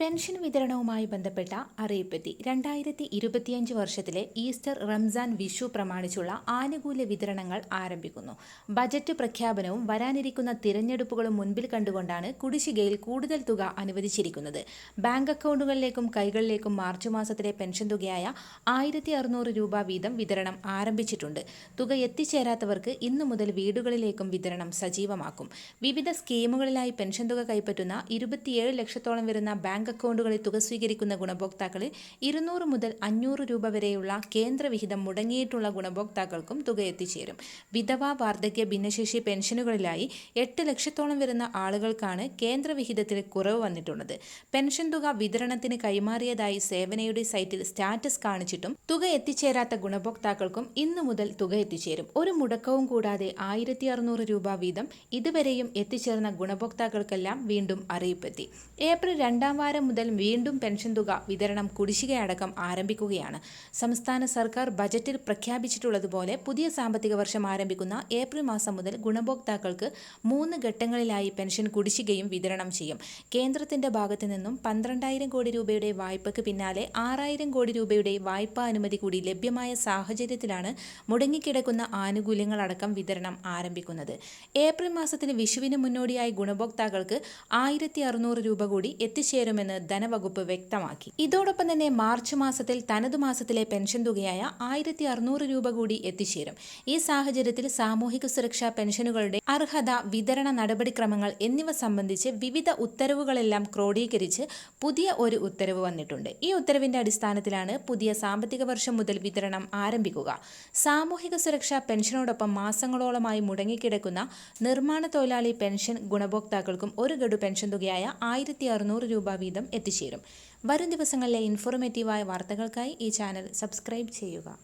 Pension വിതരണവുമായി ബന്ധപ്പെട്ട അറിയിപ്പെത്തി. രണ്ടായിരത്തി ഇരുപത്തിയഞ്ച് വർഷത്തിലെ ഈസ്റ്റർ റംസാൻ വിഷു പ്രമാണിച്ചുള്ള ആനുകൂല്യ വിതരണങ്ങൾ ആരംഭിക്കുന്നു. ബജറ്റ് പ്രഖ്യാപനവും വരാനിരിക്കുന്ന തിരഞ്ഞെടുപ്പുകളും മുൻപിൽ കണ്ടുകൊണ്ടാണ് കുടിശ്ശികയിൽ കൂടുതൽ തുക അനുവദിച്ചിരിക്കുന്നത്. ബാങ്ക് അക്കൗണ്ടുകളിലേക്കും കൈകളിലേക്കും മാർച്ച് മാസത്തിലെ പെൻഷൻ തുകയായ ആയിരത്തി അറുന്നൂറ് രൂപ വീതം വിതരണം ആരംഭിച്ചിട്ടുണ്ട്. തുക എത്തിച്ചേരാത്തവർക്ക് ഇന്നു മുതൽ വീടുകളിലേക്കും വിതരണം സജീവമാക്കും. വിവിധ സ്കീമുകളിലായി പെൻഷൻ തുക കൈപ്പറ്റുന്ന ഇരുപത്തിയേഴ് ലക്ഷത്തോളം വരുന്ന ബാങ്ക് അക്കൗണ്ടുകളിൽ തുക സ്വീകരിക്കുന്ന ഗുണഭോക്താക്കളിൽ ഇരുന്നൂറ് മുതൽ അഞ്ഞൂറ് രൂപ വരെയുള്ള കേന്ദ്രവിഹിതം മുടങ്ങിയിട്ടുള്ള ഗുണഭോക്താക്കൾക്കും തുക എത്തിച്ചേരും. വിധവ വാർദ്ധക്യ ഭിന്നശേഷി പെൻഷനുകളിലായി എട്ട് ലക്ഷത്തോളം വരുന്ന ആളുകൾക്കാണ് കേന്ദ്രവിഹിതത്തിൽ കുറവ് വന്നിട്ടുള്ളത്. പെൻഷൻ തുക വിതരണത്തിന് കൈമാറിയതായി സേവനയുടെ സൈറ്റിൽ സ്റ്റാറ്റസ് കാണിച്ചിട്ടും തുക എത്തിച്ചേരാത്ത ഗുണഭോക്താക്കൾക്കും ഇന്നു മുതൽ തുക എത്തിച്ചേരും. ഒരു മുടക്കവും കൂടാതെ ആയിരത്തി അറുന്നൂറ് രൂപ വീതം ഇതുവരെയും എത്തിച്ചേർന്ന ഗുണഭോക്താക്കൾക്കെല്ലാം വീണ്ടും അറിയിപ്പെത്തി ഏപ്രിൽ രണ്ടാം വാരം മുതൽ വീണ്ടും പെൻഷൻ തുക വിതരണം കുടിശ്ശികയടക്കം ആരംഭിക്കുകയാണ്. സംസ്ഥാന സർക്കാർ ബജറ്റിൽ പ്രഖ്യാപിച്ചിട്ടുള്ളതുപോലെ പുതിയ സാമ്പത്തിക വർഷം ആരംഭിക്കുന്ന ഏപ്രിൽ മാസം മുതൽ ഗുണഭോക്താക്കൾക്ക് മൂന്ന് ഘട്ടങ്ങളിലായി പെൻഷൻ കുടിശ്ശികയും വിതരണം ചെയ്യും. കേന്ദ്രത്തിന്റെ ഭാഗത്തു നിന്നും പന്ത്രണ്ടായിരം കോടി രൂപയുടെ വായ്പയ്ക്ക് പിന്നാലെ ആറായിരം കോടി രൂപയുടെ വായ്പാ അനുമതി കൂടി ലഭ്യമായ സാഹചര്യത്തിലാണ് മുടങ്ങിക്കിടക്കുന്ന ആനുകൂല്യങ്ങളടക്കം വിതരണം ആരംഭിക്കുന്നത്. ഏപ്രിൽ മാസത്തിന് വിഷുവിന് മുന്നോടിയായി ഗുണഭോക്താക്കൾക്ക് ആയിരത്തി രൂപ കൂടി എത്തിച്ചേരുമെന്ന് ധനവകുപ്പ് വ്യക്തമാക്കി. ഇതോടൊപ്പം തന്നെ മാർച്ച് മാസത്തിൽ തനതു മാസത്തിലെ പെൻഷൻ തുകയായ ആയിരത്തി അറുന്നൂറ് രൂപ കൂടി എത്തിച്ചേരും. ഈ സാഹചര്യത്തിൽ സാമൂഹിക സുരക്ഷാ പെൻഷനുകളുടെ അർഹത വിതരണ നടപടിക്രമങ്ങൾ എന്നിവ സംബന്ധിച്ച് വിവിധ ഉത്തരവുകളെല്ലാം ക്രോഡീകരിച്ച് പുതിയ ഒരു ഉത്തരവ് വന്നിട്ടുണ്ട്. ഈ ഉത്തരവിന്റെ അടിസ്ഥാനത്തിലാണ് പുതിയ സാമ്പത്തിക വർഷം മുതൽ വിതരണം ആരംഭിക്കുക. സാമൂഹിക സുരക്ഷാ പെൻഷനോടൊപ്പം മാസങ്ങളോളമായി മുടങ്ങിക്കിടക്കുന്ന നിർമ്മാണ തൊഴിലാളി പെൻഷൻ ഗുണഭോക്താക്കൾക്കും ഒരു ഗഡു പെൻഷൻ തുകയായ ആയിരത്തി രൂപ വീതം എത്തിച്ചേരും. വരും ദിവസങ്ങളിലെ ഇൻഫോർമേറ്റീവായ വാർത്തകൾക്കായി ഈ ചാനൽ സബ്സ്ക്രൈബ് ചെയ്യുക.